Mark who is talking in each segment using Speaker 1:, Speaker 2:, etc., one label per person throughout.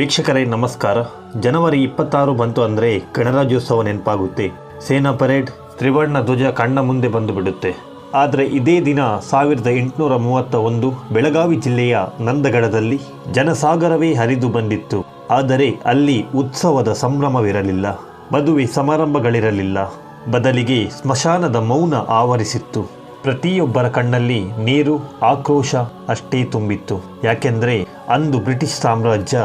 Speaker 1: ವೀಕ್ಷಕರೇ, ನಮಸ್ಕಾರ. ಜನವರಿ ಇಪ್ಪತ್ತಾರು ಬಂತು ಅಂದರೆ ಗಣರಾಜ್ಯೋತ್ಸವ ನೆನಪಾಗುತ್ತೆ. ಸೇನಾ ಪರೇಡ್, ತ್ರಿವರ್ಣ ಧ್ವಜ ಕಣ್ಣ ಮುಂದೆ ಬಂದು ಬಿಡುತ್ತೆ. ಆದರೆ ಇದೇ ದಿನ ಸಾವಿರದ ಎಂಟುನೂರ ಮೂವತ್ತ ಒಂದು ಬೆಳಗಾವಿ ಜಿಲ್ಲೆಯ ನಂದಗಡದಲ್ಲಿ ಜನಸಾಗರವೇ ಹರಿದು ಬಂದಿತ್ತು. ಆದರೆ ಅಲ್ಲಿ ಉತ್ಸವದ ಸಂಭ್ರಮವಿರಲಿಲ್ಲ, ಮದುವೆ ಸಮಾರಂಭಗಳಿರಲಿಲ್ಲ. ಬದಲಿಗೆ ಸ್ಮಶಾನದ ಮೌನ ಆವರಿಸಿತ್ತು. ಪ್ರತಿಯೊಬ್ಬರ ಕಣ್ಣಲ್ಲಿ ನೀರು, ಆಕ್ರೋಶ ಅಷ್ಟೇ ತುಂಬಿತ್ತು. ಯಾಕೆಂದರೆ ಅಂದು ಬ್ರಿಟಿಷ್ ಸಾಮ್ರಾಜ್ಯ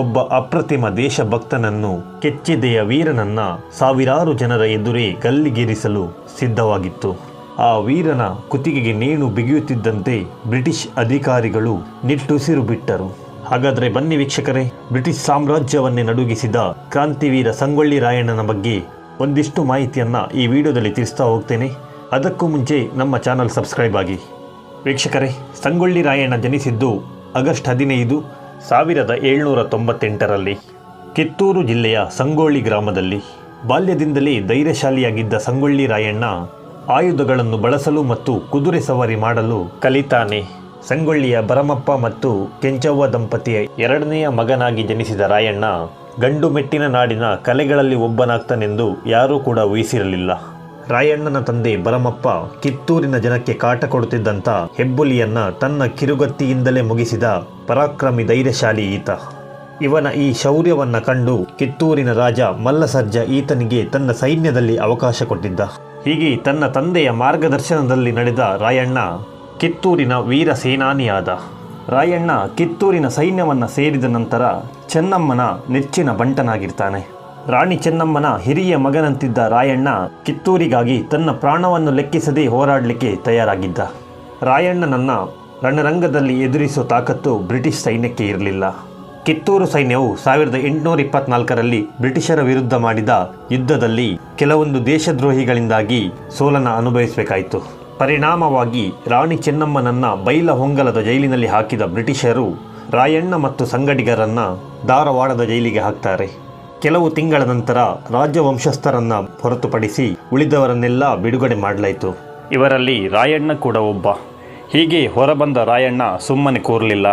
Speaker 1: ಒಬ್ಬ ಅಪ್ರತಿಮ ದೇಶಭಕ್ತನನ್ನು ಕೆಚ್ಚಿದೆಯ ವೀರನನ್ನ ಸಾವಿರಾರು ಜನರ ಎದುರೇ ಗಲ್ಲಿಗೇರಿಸಲು ಸಿದ್ಧವಾಗಿತ್ತು. ಆ ವೀರನ ಕುತ್ತಿಗೆಗೆ ನೇಣು ಬಿಗಿಯುತ್ತಿದ್ದಂತೆ ಬ್ರಿಟಿಷ್ ಅಧಿಕಾರಿಗಳು ನಿಟ್ಟುಸಿರು ಬಿಟ್ಟರು. ಹಾಗಾದರೆ ಬನ್ನಿ ವೀಕ್ಷಕರೇ, ಬ್ರಿಟಿಷ್ ಸಾಮ್ರಾಜ್ಯವನ್ನೇ ನಡುಗಿಸಿದ ಕ್ರಾಂತಿವೀರ ಸಂಗೊಳ್ಳಿ ರಾಯಣ್ಣನ ಬಗ್ಗೆ ಒಂದಿಷ್ಟು ಮಾಹಿತಿಯನ್ನು ಈ ವಿಡಿಯೋದಲ್ಲಿ ತಿಳಿಸ್ತಾ ಹೋಗ್ತೇನೆ. ಅದಕ್ಕೂ ಮುಂಚೆ ನಮ್ಮ ಚಾನಲ್ ಸಬ್ಸ್ಕ್ರೈಬ್ ಆಗಿ. ವೀಕ್ಷಕರೇ, ಸಂಗೊಳ್ಳಿ ರಾಯಣ್ಣ ಜನಿಸಿದ್ದು ಆಗಸ್ಟ್ ಹದಿನೈದು ಸಾವಿರದ ಏಳ್ನೂರ ತೊಂಬತ್ತೆಂಟರಲ್ಲಿ ಕಿತ್ತೂರು ಜಿಲ್ಲೆಯ ಸಂಗೊಳ್ಳಿ ಗ್ರಾಮದಲ್ಲಿ ಬಾಲ್ಯದಿಂದಲೇ ಧೈರ್ಯಶಾಲಿಯಾಗಿದ್ದ ಸಂಗೊಳ್ಳಿ ರಾಯಣ್ಣ ಆಯುಧಗಳನ್ನು ಬಳಸಲು ಮತ್ತು ಕುದುರೆ ಸವಾರಿ ಮಾಡಲು ಕಲಿತಾನೆ. ಸಂಗೊಳ್ಳಿಯ ಬರಮಪ್ಪ ಮತ್ತು ಕೆಂಚವ್ವ ದಂಪತಿಯ ಎರಡನೆಯ ಮಗನಾಗಿ ಜನಿಸಿದ ರಾಯಣ್ಣ ಗಂಡು ಮೆಟ್ಟಿನ ನಾಡಿನ ಕಲೆಗಳಲ್ಲಿ ಒಬ್ಬನಾಗ್ತಾನೆಂದು ಯಾರೂ ಕೂಡ ಊಹಿಸಿರಲಿಲ್ಲ. ರಾಯಣ್ಣನ ತಂದೆ ಬರಮಪ್ಪ ಕಿತ್ತೂರಿನ ಜನಕ್ಕೆ ಕಾಟ ಕೊಡುತ್ತಿದ್ದಂಥ ಹೆಬ್ಬುಲಿಯನ್ನ ತನ್ನ ಕಿರುಗತ್ತಿಯಿಂದಲೇ ಮುಗಿಸಿದ ಪರಾಕ್ರಮಿ ಧೈರ್ಯಶಾಲಿ ಈತ. ಇವನ ಈ ಶೌರ್ಯವನ್ನ ಕಂಡು ಕಿತ್ತೂರಿನ ರಾಜ ಮಲ್ಲಸರ್ಜ ಈತನಿಗೆ ತನ್ನ ಸೈನ್ಯದಲ್ಲಿ ಅವಕಾಶ ಕೊಟ್ಟಿದ್ದ. ಹೀಗೆ ತನ್ನ ತಂದೆಯ ಮಾರ್ಗದರ್ಶನದಲ್ಲಿ ನಡೆದ ರಾಯಣ್ಣ ಕಿತ್ತೂರಿನ ವೀರ ಸೇನಾನಿಯಾದ. ರಾಯಣ್ಣ ಕಿತ್ತೂರಿನ ಸೈನ್ಯವನ್ನ ಸೇರಿದ ನಂತರ ಚೆನ್ನಮ್ಮನ ನೆಚ್ಚಿನ ಬಂಟನಾಗಿರ್ತಾನೆ. ರಾಣಿ ಚೆನ್ನಮ್ಮನ ಹಿರಿಯ ಮಗನಂತಿದ್ದ ರಾಯಣ್ಣ ಕಿತ್ತೂರಿಗಾಗಿ ತನ್ನ ಪ್ರಾಣವನ್ನು ಲೆಕ್ಕಿಸದೆ ಹೋರಾಡಲಿಕ್ಕೆ ತಯಾರಾಗಿದ್ದ. ರಾಯಣ್ಣನನ್ನ ರಣರಂಗದಲ್ಲಿ ಎದುರಿಸೋ ತಾಕತ್ತು ಬ್ರಿಟಿಷ್ ಸೈನ್ಯಕ್ಕೆ ಇರಲಿಲ್ಲ. ಕಿತ್ತೂರು ಸೈನ್ಯವು ಸಾವಿರದ ಎಂಟುನೂರ ಇಪ್ಪತ್ನಾಲ್ಕರಲ್ಲಿ ಬ್ರಿಟಿಷರ ವಿರುದ್ಧ ಮಾಡಿದ ಯುದ್ಧದಲ್ಲಿ ಕೆಲವೊಂದು ದೇಶದ್ರೋಹಿಗಳಿಂದಾಗಿ ಸೋಲನ ಅನುಭವಿಸಬೇಕಾಯಿತು. ಪರಿಣಾಮವಾಗಿ ರಾಣಿ ಚೆನ್ನಮ್ಮನನ್ನ ಬೈಲ ಹೊಂಗಲದ ಜೈಲಿನಲ್ಲಿ ಹಾಕಿದ ಬ್ರಿಟಿಷರು ರಾಯಣ್ಣ ಮತ್ತು ಸಂಗಡಿಗರನ್ನ ಧಾರವಾಡದ ಜೈಲಿಗೆ ಹಾಕ್ತಾರೆ. ಕೆಲವು ತಿಂಗಳ ನಂತರ ರಾಜವಂಶಸ್ಥರನ್ನ ಹೊರತುಪಡಿಸಿ ಉಳಿದವರನ್ನೆಲ್ಲ ಬಿಡುಗಡೆ ಮಾಡಲಾಯಿತು. ಇವರಲ್ಲಿ ರಾಯಣ್ಣ ಕೂಡ ಒಬ್ಬ. ಹೀಗೆ ಹೊರಬಂದ ರಾಯಣ್ಣ ಸುಮ್ಮನೆ ಕೂರಲಿಲ್ಲ.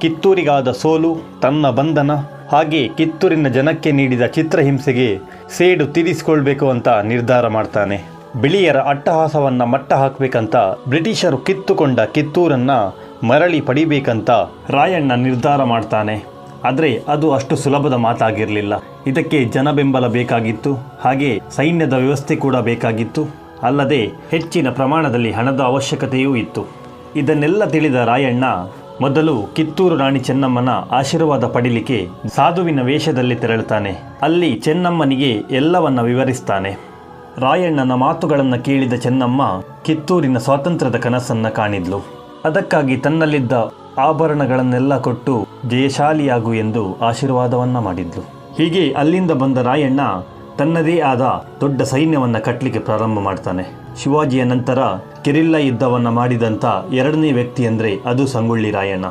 Speaker 1: ಕಿತ್ತೂರಿಗಾದ ಸೋಲು ತನ್ನ ಬಂಧನ ಹಾಗೆ ಕಿತ್ತೂರಿನ ಜನಕ್ಕೆ ನೀಡಿದ ಚಿತ್ರಹಿಂಸೆಗೆ ಸೇಡು ತೀರಿಸಿಕೊಳ್ಬೇಕು ಅಂತ ನಿರ್ಧಾರ ಮಾಡ್ತಾನೆ. ಬಿಳಿಯರ ಅಟ್ಟಹಾಸವನ್ನು ಮಟ್ಟ ಹಾಕಬೇಕಂತ ಬ್ರಿಟಿಷರು ಕಿತ್ತುಕೊಂಡ ಕಿತ್ತೂರನ್ನು ಮರಳಿ ಪಡಿಬೇಕಂತ ರಾಯಣ್ಣ ನಿರ್ಧಾರ ಮಾಡ್ತಾನೆ. ಆದರೆ ಅದು ಅಷ್ಟು ಸುಲಭದ ಮಾತಾಗಿರಲಿಲ್ಲ. ಇದಕ್ಕೆ ಜನ ಬೆಂಬಲ ಬೇಕಾಗಿತ್ತು, ಹಾಗೆ ಸೈನ್ಯದ ವ್ಯವಸ್ಥೆ ಕೂಡ ಬೇಕಾಗಿತ್ತು. ಅಲ್ಲದೆ ಹೆಚ್ಚಿನ ಪ್ರಮಾಣದಲ್ಲಿ ಹಣದ ಅವಶ್ಯಕತೆಯೂ ಇತ್ತು. ಇದನ್ನೆಲ್ಲ ತಿಳಿದ ರಾಯಣ್ಣ, ಮೊದಲು ಕಿತ್ತೂರು ರಾಣಿ ಚೆನ್ನಮ್ಮನ ಆಶೀರ್ವಾದ ಪಡಿಲಿಕ್ಕೆ ಸಾಧುವಿನ ವೇಷದಲ್ಲಿ ತೆರಳುತ್ತಾನೆ. ಅಲ್ಲಿ ಚೆನ್ನಮ್ಮನಿಗೆ ಎಲ್ಲವನ್ನ ವಿವರಿಸ್ತಾನೆ. ರಾಯಣ್ಣನ ಮಾತುಗಳನ್ನು ಕೇಳಿದ ಚೆನ್ನಮ್ಮ ಕಿತ್ತೂರಿನ ಸ್ವಾತಂತ್ರ್ಯದ ಕನಸನ್ನ ಕಾಣಿದ್ಲು. ಅದಕ್ಕಾಗಿ ತನ್ನಲ್ಲಿದ್ದ ಆಭರಣಗಳನ್ನೆಲ್ಲ ಕೊಟ್ಟು ಜಯಶಾಲಿಯಾಗು ಎಂದು ಆಶೀರ್ವಾದವನ್ನ ಮಾಡಿದ್ಲು. ಹೀಗೆ ಅಲ್ಲಿಂದ ಬಂದ ರಾಯಣ್ಣ ತನ್ನದೇ ಆದ ದೊಡ್ಡ ಸೈನ್ಯವನ್ನು ಕಟ್ಟಲಿಕ್ಕೆ ಪ್ರಾರಂಭ ಮಾಡ್ತಾನೆ. ಶಿವಾಜಿಯ ನಂತರ ಕೆರಿಲ್ಲ ಯುದ್ಧವನ್ನ ಮಾಡಿದಂಥ ಎರಡನೇ ವ್ಯಕ್ತಿ ಅಂದರೆ ಅದು ಸಂಗೊಳ್ಳಿ ರಾಯಣ್ಣ.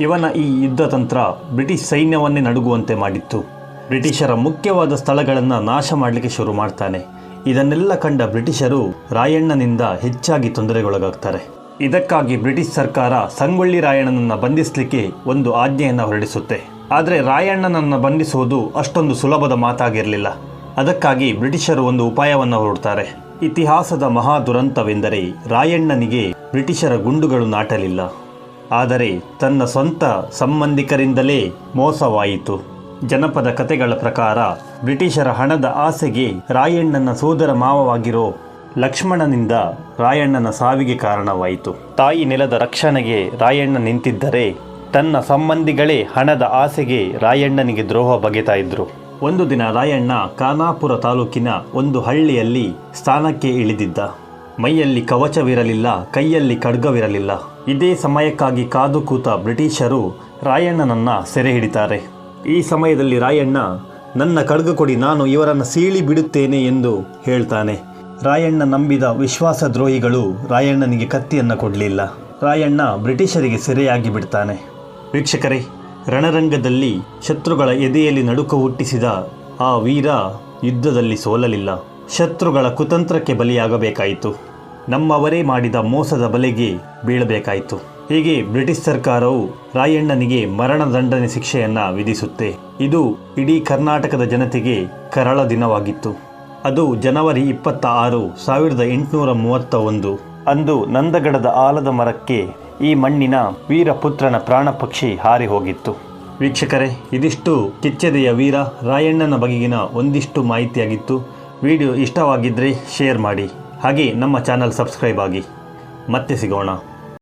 Speaker 1: ಇವನ ಈ ಯುದ್ಧ ತಂತ್ರ ಬ್ರಿಟಿಷ್ ಸೈನ್ಯವನ್ನೇ ನಡುಗುವಂತೆ ಮಾಡಿತ್ತು. ಬ್ರಿಟಿಷರ ಮುಖ್ಯವಾದ ಸ್ಥಳಗಳನ್ನು ನಾಶ ಮಾಡಲಿಕ್ಕೆ ಶುರು ಮಾಡ್ತಾನೆ. ಇದನ್ನೆಲ್ಲ ಕಂಡ ಬ್ರಿಟಿಷರು ರಾಯಣ್ಣನಿಂದ ಹೆಚ್ಚಾಗಿ ತೊಂದರೆಗೊಳಗಾಗ್ತಾರೆ. ಇದಕ್ಕಾಗಿ ಬ್ರಿಟಿಷ್ ಸರ್ಕಾರ ಸಂಗೊಳ್ಳಿ ರಾಯಣ್ಣನನ್ನ ಬಂಧಿಸಲಿಕ್ಕೆ ಒಂದು ಆಜ್ಞೆಯನ್ನು ಹೊರಡಿಸುತ್ತೆ. ಆದರೆ ರಾಯಣ್ಣನನ್ನು ಬಂಧಿಸುವುದು ಅಷ್ಟೊಂದು ಸುಲಭದ ಮಾತಾಗಿರಲಿಲ್ಲ. ಅದಕ್ಕಾಗಿ ಬ್ರಿಟಿಷರು ಒಂದು ಉಪಾಯವನ್ನು ಹೊರಡ್ತಾರೆ. ಇತಿಹಾಸದ ಮಹಾ ದುರಂತವೆಂದರೆ ರಾಯಣ್ಣನಿಗೆ ಬ್ರಿಟಿಷರ ಗುಂಡುಗಳು ನಾಟಲಿಲ್ಲ. ಆದರೆ ತನ್ನ ಸ್ವಂತ ಸಂಬಂಧಿಕರಿಂದಲೇ ಮೋಸವಾಯಿತು. ಜನಪದ ಕಥೆಗಳ ಪ್ರಕಾರ ಬ್ರಿಟಿಷರ ಹಣದ ಆಸೆಗೆ ರಾಯಣ್ಣನ ಸೋದರ ಮಾವವಾಗಿರೋ ಲಕ್ಷ್ಮಣನಿಂದ ರಾಯಣ್ಣನ ಸಾವಿಗೆ ಕಾರಣವಾಯಿತು. ತಾಯಿ ನೆಲದ ರಕ್ಷಣೆಗೆ ರಾಯಣ್ಣ ನಿಂತಿದ್ದರೆ ತನ್ನ ಸಂಬಂಧಿಗಳೇ ಹಣದ ಆಸೆಗೆ ರಾಯಣ್ಣನಿಗೆ ದ್ರೋಹ ಬಗೆತಾ ಇದ್ರು. ಒಂದು ದಿನ ರಾಯಣ್ಣ ಖಾನಾಪುರ ತಾಲೂಕಿನ ಒಂದು ಹಳ್ಳಿಯಲ್ಲಿ ಸ್ಥಾನಕ್ಕೆ ಇಳಿದಿದ್ದ. ಮೈಯಲ್ಲಿ ಕವಚವಿರಲಿಲ್ಲ, ಕೈಯಲ್ಲಿ ಖಡ್ಗವಿರಲಿಲ್ಲ. ಇದೇ ಸಮಯಕ್ಕಾಗಿ ಕಾದು ಕೂತ ಬ್ರಿಟಿಷರು ರಾಯಣ್ಣನನ್ನ ಸೆರೆ ಹಿಡಿತಾರೆ. ಈ ಸಮಯದಲ್ಲಿ ರಾಯಣ್ಣ, ನನ್ನ ಖಡ್ಗ ಕೊಡಿ, ನಾನು ಇವರನ್ನು ಸೀಳಿ ಬಿಡುತ್ತೇನೆ ಎಂದು ಹೇಳ್ತಾನೆ. ರಾಯಣ್ಣ ನಂಬಿದ ವಿಶ್ವಾಸ ದ್ರೋಹಿಗಳು ರಾಯಣ್ಣನಿಗೆ ಕತ್ತಿಯನ್ನು ಕೊಡಲಿಲ್ಲ. ರಾಯಣ್ಣ ಬ್ರಿಟಿಷರಿಗೆ ಸೆರೆಯಾಗಿ ಬಿಡ್ತಾನೆ. ವೀಕ್ಷಕರೇ, ರಣರಂಗದಲ್ಲಿ ಶತ್ರುಗಳ ಎದೆಯಲ್ಲಿ ನಡುಕ ಹುಟ್ಟಿಸಿದ ಆ ವೀರ ಯುದ್ಧದಲ್ಲಿ ಸೋಲಲಿಲ್ಲ. ಶತ್ರುಗಳ ಕುತಂತ್ರಕ್ಕೆ ಬಲಿಯಾಗಬೇಕಾಯಿತು. ನಮ್ಮವರೇ ಮಾಡಿದ ಮೋಸದ ಬಲೆಗೆ ಬೀಳಬೇಕಾಯಿತು. ಹೀಗೆ ಬ್ರಿಟಿಷ್ ಸರ್ಕಾರವು ರಾಯಣ್ಣನಿಗೆ ಮರಣದಂಡನೆ ಶಿಕ್ಷೆಯನ್ನ ವಿಧಿಸುತ್ತೆ. ಇದು ಇಡೀ ಕರ್ನಾಟಕದ ಜನತೆಗೆ ಕರಾಳ ದಿನವಾಗಿತ್ತು. ಅದು ಜನವರಿ ಇಪ್ಪತ್ತ ಆರು ಸಾವಿರದ ಎಂಟುನೂರ ಮೂವತ್ತ ಒಂದು ಅಂದು ನಂದಗಡದ ಆಲದ ಮರಕ್ಕೆ ಈ ಮಣ್ಣಿನ ವೀರಪುತ್ರನ ಪ್ರಾಣ ಪಕ್ಷಿ ಹಾರಿ ಹೋಗಿತ್ತು. ವೀಕ್ಷಕರೇ, ಇದಿಷ್ಟು ಕಿಚ್ಚದೆಯ ವೀರ ರಾಯಣ್ಣನ ಬಗೆಗಿನ ಒಂದಿಷ್ಟು ಮಾಹಿತಿಯಾಗಿತ್ತು. ವಿಡಿಯೋ ಇಷ್ಟವಾಗಿದ್ದರೆ ಶೇರ್ ಮಾಡಿ. ಹಾಗೆ ನಮ್ಮ ಚಾನಲ್ ಸಬ್ಸ್ಕ್ರೈಬ್ ಆಗಿ. ಮತ್ತೆ ಸಿಗೋಣ.